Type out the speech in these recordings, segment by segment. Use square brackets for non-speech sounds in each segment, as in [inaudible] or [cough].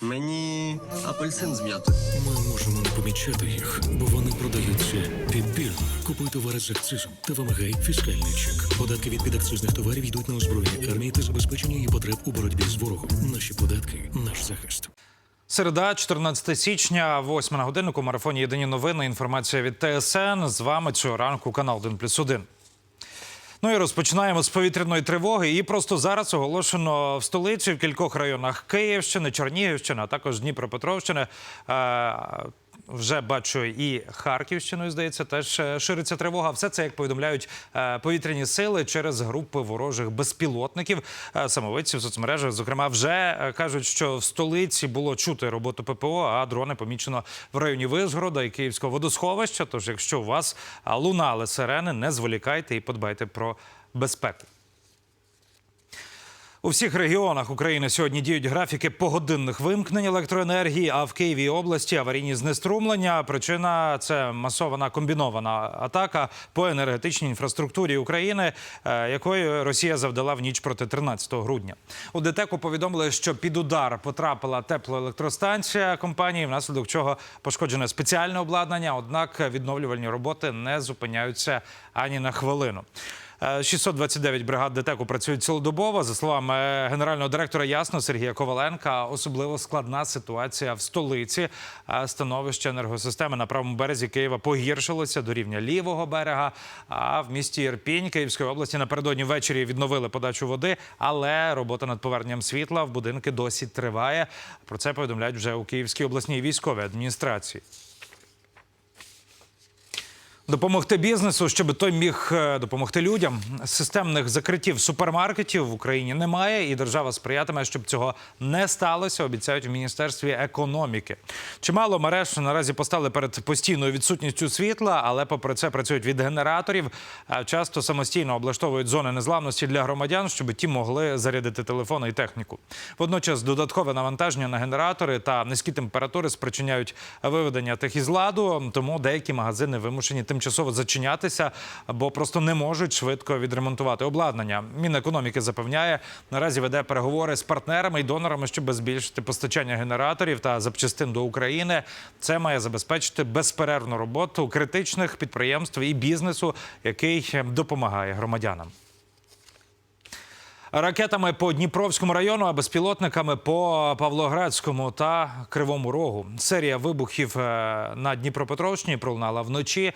Мені апельсин з м'ятою. Ми можемо не помічати їх, бо вони продаються підбірно. Купуй товари з акцизом та вимагай фіскальний чек. Податки від підакцизних товарів йдуть на озброєння армії та забезпечення її потреб у боротьбі з ворогом. Наші податки наш захист. Середа, 14 січня, 8 на годиннику. Марафоні Єдині новини. Інформація від ТСН. З вами цього ранку канал 1 плюс 1. Ну і розпочинаємо з повітряної тривоги. І просто зараз оголошено в столиці в кількох районах Київщини, Чернігівщини, а також Дніпропетровщини. Вже бачу і Харківщиною, здається, теж е, шириться тривога. Все це, як повідомляють е, повітряні сили через групи ворожих безпілотників. Е, Самовидці в соцмережах, зокрема, вже кажуть, що в столиці було чути роботу ППО, а дрони помічено в районі Визгорода і Київського водосховища. Тож, якщо у вас лунали сирени, не зволікайте і подбайте про безпеку. У всіх регіонах України сьогодні діють графіки погодинних вимкнень електроенергії. А в Києві області аварійні знеструмлення. Причина це масована комбінована атака по енергетичній інфраструктурі України, е, якої Росія завдала в ніч проти 13 грудня. У ДТЕКу повідомили, що під удар потрапила теплоелектростанція компанії, внаслідок чого пошкоджене спеціальне обладнання. Однак відновлювальні роботи не зупиняються ані на хвилину. Е, 629 бригад ДТЕКу працюють цілодобово. За словами е, генерального директора Ясно Сергія Коваленка, особливо складна ситуація в столиці. Е, Становище енергосистеми на правому березі Києва погіршилося до рівня лівого берега. А в місті Ірпінь Київської області напередодні ввечері відновили подачу води, але робота над поверненням світла в будинки досі триває. Про це повідомляють вже у Київській обласній військовій адміністрації. Допомогти бізнесу, щоб той міг е, допомогти людям. Системних закриттів супермаркетів в Україні немає, і держава сприятиме, щоб цього не сталося. Обіцяють в міністерстві економіки. Чимало мереж наразі постали перед постійною відсутністю світла, але попри це працюють від генераторів. Часто самостійно облаштовують зони незламності для громадян, щоб ті могли зарядити телефони і техніку. Водночас додаткове навантаження на генератори та низькі температури спричиняють виведення тих із ладу. Тому деякі магазини вимушені тимчасово зачинятися, бо просто не можуть швидко відремонтувати обладнання. Мінекономіки запевняє, наразі веде переговори з партнерами і донорами, щоб збільшити постачання генераторів та запчастин до України. Це має забезпечити безперервну роботу критичних підприємств і бізнесу, який допомагає громадянам. Ракетами по Дніпровському району, а безпілотниками по Павлоградському та Кривому Рогу. Серія вибухів е, на Дніпропетровщині пролунала вночі.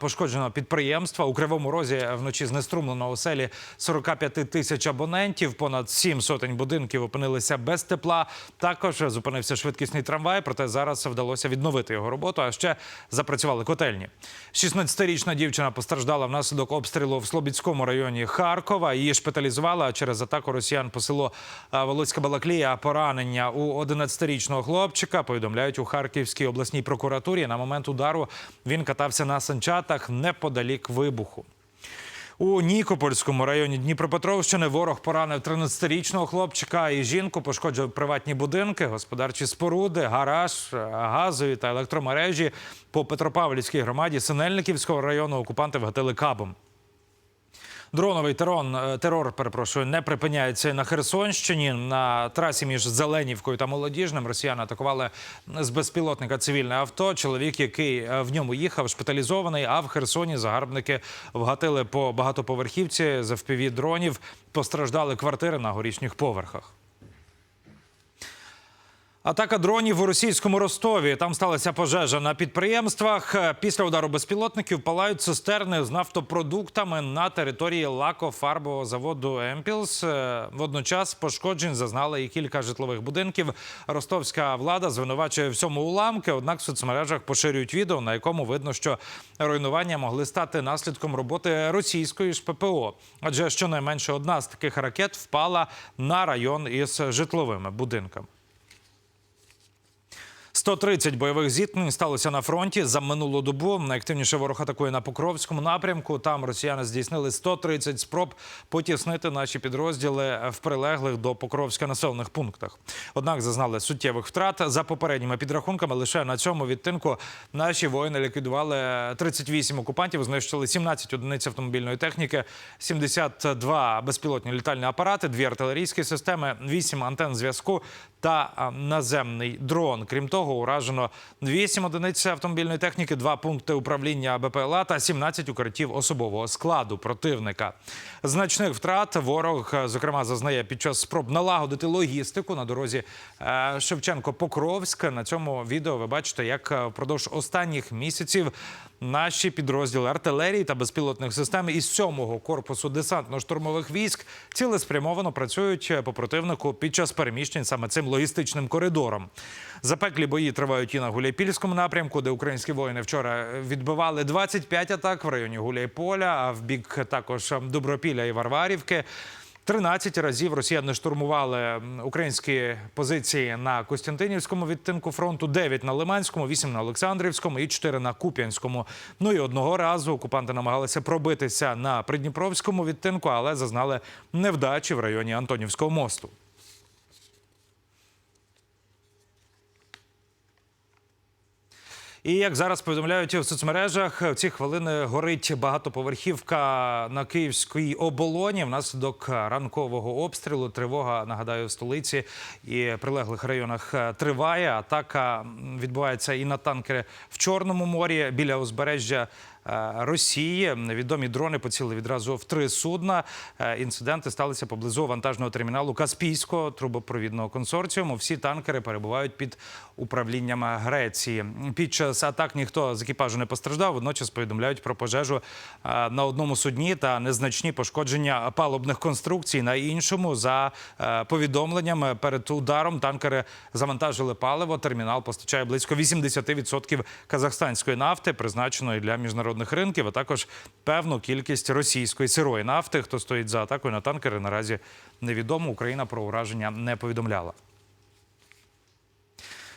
Пошкоджено підприємства. У Кривому Розі вночі знеструмлено у селі 45 тисяч абонентів. Понад сім сотень будинків опинилися без тепла. Також зупинився швидкісний трамвай, проте зараз вдалося відновити його роботу. А ще запрацювали котельні. 16-річна дівчина постраждала внаслідок обстрілу в Слобідському районі Харкова. Її шпиталізували а через атаку росіян по селу а, Волоцька Балаклія. Поранення у 11-річного хлопчика повідомляють у Харківській обласній прокуратурі. На момент удару він катався на санчатах неподалік вибуху. У Нікопольському районі Дніпропетровщини ворог поранив 13-річного хлопчика і жінку, пошкоджував приватні будинки, господарчі споруди, гараж, газові та електромережі. По Петропавлівській громаді Синельниківського району окупанти вгатили кабом. Дроновий терон, е, терор, перепрошую, не припиняється на Херсонщині. На трасі між Зеленівкою та Молодіжним росіяни атакували з безпілотника цивільне авто. Чоловік, який е, в ньому їхав, шпиталізований. А в Херсоні загарбники вгатили по багатоповерхівці з FPV дронів. Постраждали квартири на горішніх поверхах. Атака дронів у російському Ростові. Там сталася пожежа на підприємствах. Після удару безпілотників палають цистерни з нафтопродуктами на території лакофарбового заводу Емпілс. Е, Водночас пошкоджень зазнали і кілька житлових будинків. Ростовська влада звинувачує в цьому уламки. Однак в соцмережах поширюють відео, на якому видно, що руйнування могли стати наслідком роботи російської ж ППО. Адже щонайменше одна з таких ракет впала на район із житловими будинками. 130 бойових зіткнень сталося на фронті за минулу добу. Найактивніше ворог атакує на Покровському напрямку. Там росіяни здійснили 130 спроб потіснити наші підрозділи в прилеглих до Покровська населених пунктах. Однак зазнали суттєвих втрат. За попередніми підрахунками, лише на цьому відтинку наші воїни ліквідували 38 окупантів, знищили 17 одиниць автомобільної техніки, 72 безпілотні літальні апарати, дві артилерійські системи, 8 антенн зв'язку та наземний дрон. Крім того, уражено 8 одиниць автомобільної техніки, 2 пункти управління БПЛА та 17 укриттів особового складу противника. Значних втрат ворог, зокрема, зазнає під час спроб налагодити логістику на дорозі е, Шевченко-Покровськ. На цьому відео ви бачите, як впродовж останніх місяців наші підрозділи артилерії та безпілотних систем із 7-го корпусу десантно-штурмових військ цілеспрямовано працюють по противнику під час переміщень саме цим логістичним коридором. Запеклі бої тривають і на Гуляйпільському напрямку, де українські воїни вчора відбивали 25 атак в районі Гуляйполя, а в бік також Добропілля і Варварівки. 13 разів росіяни штурмували українські позиції на Костянтинівському відтинку фронту, 9 на Лиманському, 8 на Олександрівському і 4 на Куп'янському. Ну і одного разу окупанти намагалися пробитися на Придніпровському відтинку, але зазнали невдачі в районі Антонівського мосту. І як зараз повідомляють в соцмережах, в ці хвилини горить багатоповерхівка на київській оболоні. Внаслідок ранкового обстрілу тривога нагадаю в столиці і прилеглих районах триває. Атака відбувається і на танкери в Чорному морі біля узбережжя. Е, Росії відомі дрони поцілили відразу в три судна. Е, Інциденти сталися поблизу вантажного терміналу Каспійського трубопровідного консорціуму. Всі танкери перебувають під управлінням Греції. Під час атак ніхто з екіпажу не постраждав. Водночас повідомляють про пожежу е, на одному судні та незначні пошкодження палубних конструкцій. На іншому за е, повідомленням перед ударом танкери завантажили паливо. Термінал постачає близько 80% казахстанської нафти, призначеної для міжнародних ринків, а також певну кількість російської сирої нафти. Хто стоїть за атакою на танкери, наразі невідомо. Україна про ураження не повідомляла.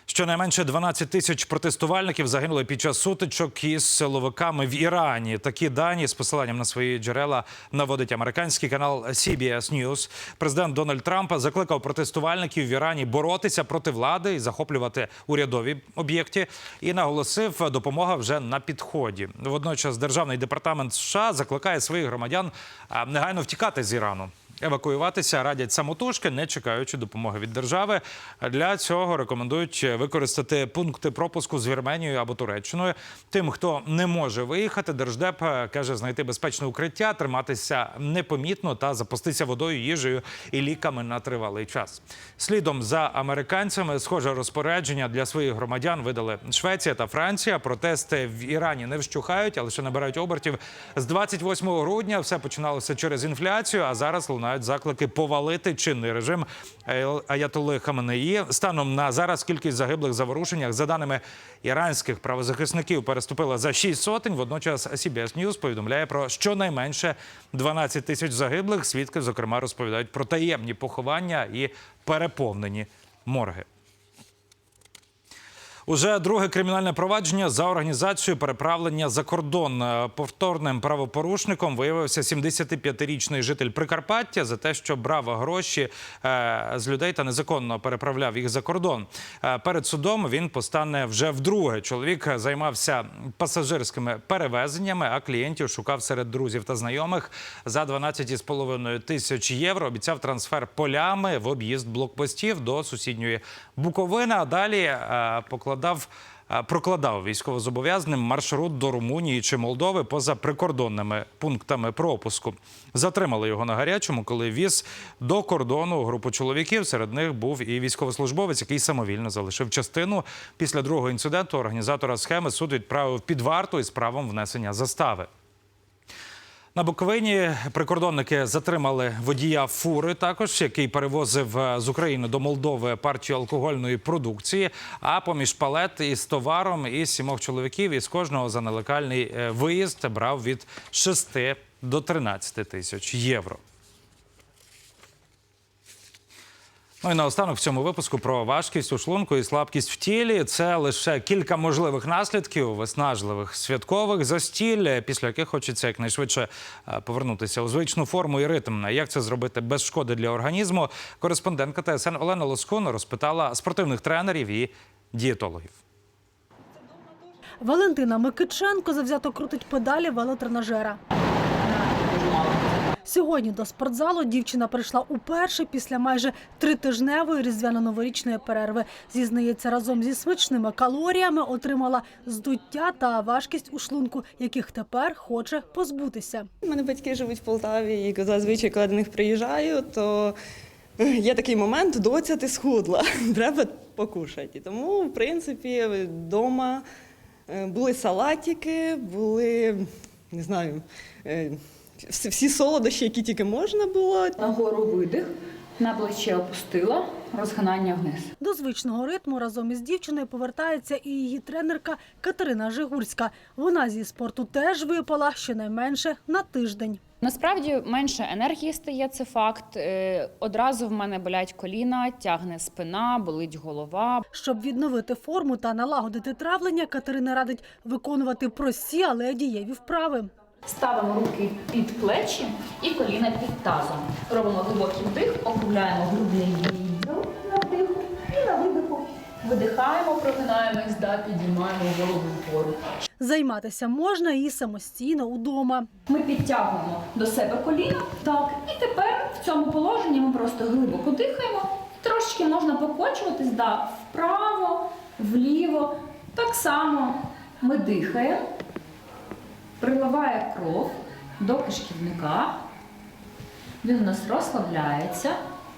Щонайменше 12 тисяч протестувальників загинули під час сутичок із силовиками в Ірані. Такі дані з посиланням на свої джерела наводить американський канал CBS News. Президент Дональд Трамп закликав протестувальників в Ірані боротися проти влади і захоплювати урядові об'єкти. І наголосив, допомога вже на підході. Водночас, державний департамент США закликає своїх громадян негайно втікати з Ірану. Евакуюватися радять самотужки, не чекаючи допомоги від держави. Для цього рекомендують використати пункти пропуску з Вірменією або Туреччиною. Тим, хто не може виїхати, держдеп каже знайти безпечне укриття, триматися непомітно та запастися водою, їжею і ліками на тривалий час. Слідом за американцями схоже розпорядження для своїх громадян видали Швеція та Франція. Протести в Ірані не вщухають, а лише набирають обертів. З 28 грудня все починалося через інфляцію, а зараз лунають заклики повалити чинний режим Аятоли Хаменеї. Станом на зараз кількість загиблих заворушеннях, за даними іранських правозахисників, переступила за 6 сотень. Водночас CBS News повідомляє про щонайменше 12 тисяч загиблих. Свідки, зокрема, розповідають про таємні поховання і переповнені морги. Уже друге кримінальне провадження за організацію переправлення за кордон. Е, Повторним правопорушником виявився 75-річний житель Прикарпаття за те, що брав гроші е, з людей та незаконно переправляв їх за кордон. Е, Перед судом він постане вже вдруге. Чоловік займався пасажирськими перевезеннями, а клієнтів шукав серед друзів та знайомих за 12,5 тисяч євро. Обіцяв трансфер полями в об'їзд блокпостів до сусідньої Буковини. А далі е, покладав. е, Прокладав військовозобов'язаним маршрут до Румунії чи Молдови поза прикордонними пунктами пропуску. Затримали його на гарячому, коли віз до кордону групу чоловіків. Серед них був і військовослужбовець, який самовільно залишив частину. Після другого інциденту організатора схеми суд відправив під варту із правом внесення застави. На Буковині прикордонники затримали водія фури, також який перевозив е, з України до Молдови партію алкогольної продукції. А поміж палет із товаром і сімох чоловіків із кожного за нелегальний е, виїзд брав від 6 до 13 тисяч євро. Ну і наостанок в цьому випуску про важкість у шлунку і слабкість в тілі. Це лише кілька можливих наслідків виснажливих святкових застіль, після яких хочеться якнайшвидше е, повернутися у звичну форму і ритм. Як це зробити без шкоди для організму? Кореспондентка ТСН Олена Лоскун розпитала спортивних тренерів і дієтологів. Валентина Микиченко завзято крутить педалі велотренажера. Сьогодні до спортзалу дівчина прийшла уперше після майже тритижневої різдвяно-новорічної перерви. Зізнається, разом зі смачними калоріями отримала здуття та важкість у шлунку, яких тепер хоче позбутися. У мене батьки живуть в Полтаві, і зазвичай, коли до них приїжджаю, то е, є такий момент, доця ти схудла, [laughs] треба покушати. Тому, в принципі, вдома е, були салатики, були, не знаю, е, всі всі солодощі, які тільки можна було. Нагору видих, на плече опустила, розгинання вниз. До звичного ритму разом із дівчиною повертається і її тренерка Катерина Жигурська. Вона зі спорту теж випала щонайменше на тиждень. Насправді менше енергії стає це факт. Е, Одразу в мене болять коліна, тягне спина, болить голова. Щоб відновити форму та налагодити травлення, Катерина радить виконувати прості, але дієві вправи. Ставимо руки під плечі і коліна під тазом. Робимо глибокий вдих, округляємо грудний відділ на вдиху і на видиху. Видихаємо, прогинаємось, да, підіймаємо голову вгору. Займатися можна і самостійно удома. Ми підтягуємо до себе коліна. Так, і тепер в цьому положенні ми просто глибоко дихаємо. Трошечки можна покочуватись да, вправо, вліво. Так само ми дихаємо, приливає кров до кишківника. Він у нас розслабляється.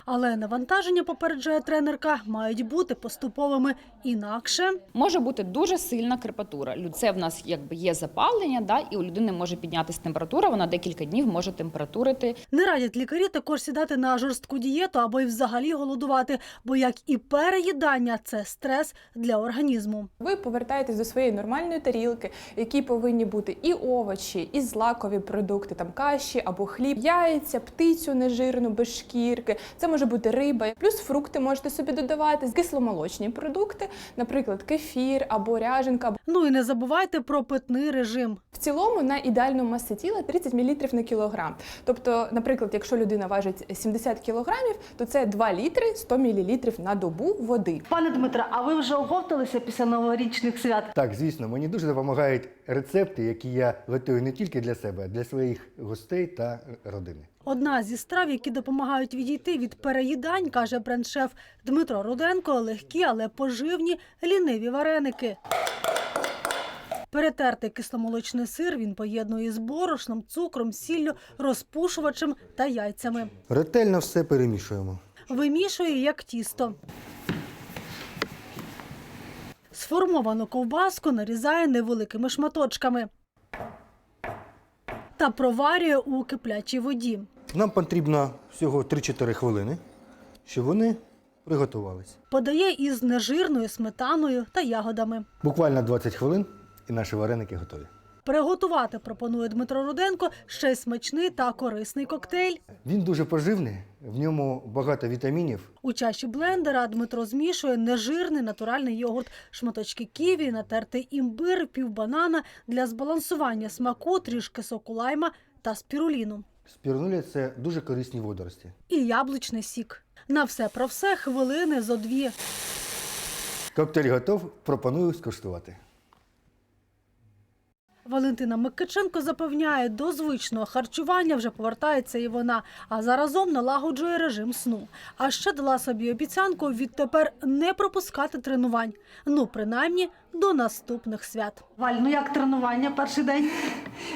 Але навантаження, попереджає тренерка, мають бути поступовими інакше. Може бути дуже сильна крепатура. Це в нас якби є запалення, да, і у людини може піднятися температура. Вона декілька днів може температурити. Не радять лікарі також сідати на жорстку дієту або й взагалі голодувати, бо як і переїдання, це стрес для організму. Ви повертаєтесь до своєї нормальної тарілки, в якій повинні бути і овочі, і злакові продукти, там каші або хліб, яйця, птицю нежирну, без шкірки. Це може бути риба, плюс фрукти можете собі додавати, кисломолочні продукти, наприклад, кефір або ряженка. Ну і не забувайте про питний режим. В цілому на ідеальну масу тіла 30 мл на кілограм. Тобто, наприклад, якщо людина важить 70 кілограмів, то це 2 літри 100 мл на добу води. Пане Дмитре, а ви вже оговталися після новорічних свят? Так, звісно, мені дуже допомагають рецепти, які я готую не тільки для себе, а для своїх гостей та родини. Одна зі страв, які допомагають відійти від переїдань, каже бренд-шеф Дмитро Руденко, легкі, але поживні ліниві вареники. Перетертий кисломолочний сир він поєднує з борошном, цукром, сіллю, розпушувачем та яйцями. Ретельно все перемішуємо. Вимішує як тісто. Сформовану ковбаску нарізає невеликими шматочками та проварює у киплячій воді. Нам потрібно всього 3-4 хвилини, щоб вони приготувалися. Подає із нежирною сметаною та ягодами. Буквально 20 хвилин і наші вареники готові. Приготувати пропонує Дмитро Руденко ще й смачний та корисний коктейль. Він дуже поживний, в ньому багато вітамінів. У чаші блендера Дмитро змішує нежирний натуральний йогурт, шматочки ківі, натертий імбир, півбанана для збалансування смаку, трішки соку лайма та спіруліну. Спірнуля це дуже корисні водорості. І яблучний сік. На все про все хвилини зо дві. Коктейль готов, пропоную скуштувати. Валентина Микиченко запевняє, до звичного харчування вже повертається і вона, а заразом налагоджує режим сну. А ще дала собі обіцянку відтепер не пропускати тренувань. Ну, принаймні, до наступних свят. Валь, ну як тренування перший день?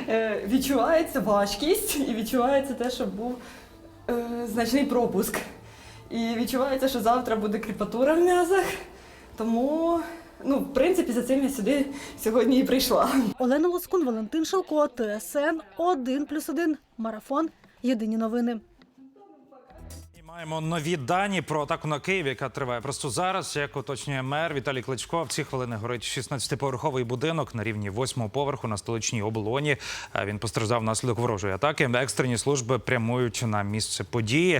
Е, Відчувається важкість і відчувається те, що був е, значний пропуск. І відчувається, що завтра буде кріпатура в м'язах. Тому, ну, в принципі, за цим я сюди сьогодні і прийшла. Олена Лоскун, Валентин Шалко, ТСН 1+,1, Марафон. Єдині новини. Маємо нові дані про атаку на Київ, яка триває просто зараз. Як уточнює мер Віталій Кличко, в ці хвилини горить 16-поверховий будинок на рівні 8-го поверху на столичній оболоні. Він постраждав внаслідок ворожої атаки. Екстрені служби прямують на місце події.